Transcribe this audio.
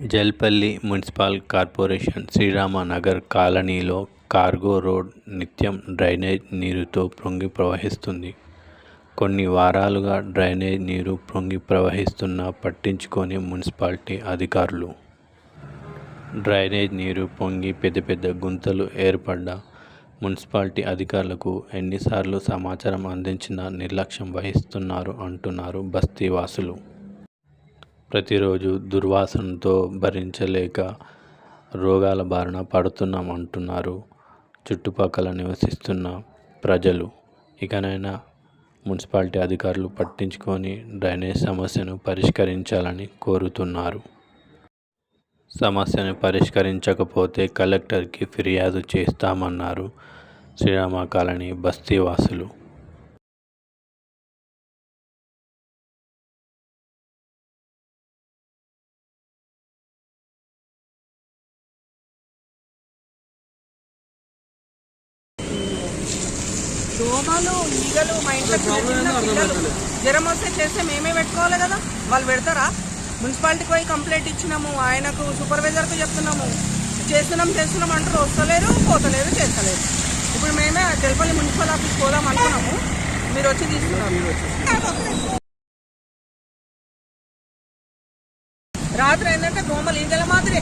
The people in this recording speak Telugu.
జల్పల్లి మున్సిపల్ కార్పొరేషన్ శ్రీరామనగర్ కాలనీలో కార్గో రోడ్ నిత్యం డ్రైనేజ్ నీరుతో పొంగి ప్రవహిస్తుంది. కొన్ని వారాలుగా డ్రైనేజ్ నీరు పొంగి ప్రవహిస్తున్నా పట్టించుకొని మున్సిపాలిటీ అధికారులు. డ్రైనేజ్ నీరు పొంగి పెద్ద పెద్ద గుంతలు ఏర్పడ్డ మున్సిపాలిటీ అధికారులకు ఎన్నిసార్లు సమాచారం అందించినా నిర్లక్ష్యం వహిస్తున్నారు అంటున్నారు బస్తీవాసులు. ప్రతిరోజు దుర్వాసనతో భరించలేక రోగాల బారిన పడుతున్నాం అంటున్నారు. చుట్టుపక్కల నివసిస్తున్న ప్రజలు. ఇకనైనా మున్సిపాలిటీ అధికారులు పట్టించుకొని డ్రైనేజ్ సమస్యను పరిష్కరించాలని కోరుతున్నారు. సమస్యను పరిష్కరించకపోతే కలెక్టర్కి ఫిర్యాదు చేస్తామన్నారు శ్రీరామ కాలనీ బస్తీవాసులు. దోమలు ఈగలు మా ఇంట్లో పిల్లలు. జ్వరం వస్తే చేస్తే మేమే పెట్టుకోవాలి కదా. వాళ్ళు పెడతారా? మున్సిపాలిటీకి పోయి కంప్లైంట్ ఇచ్చినాము. ఆయనకు సూపర్వైజర్కు చెప్తున్నాము. చేస్తున్నాం చేస్తున్నాం అంటారు. వస్తలేరు పోతలేరు చేస్తలేరు. ఇప్పుడు మేమే తెలపల్లి మున్సిపల్ ఆఫీస్ పోదాం అనుకున్నాము. మీరు వచ్చి తీసుకున్నాము రాత్రి ఏంటంటే దోమలు ఈగల మాదిరే.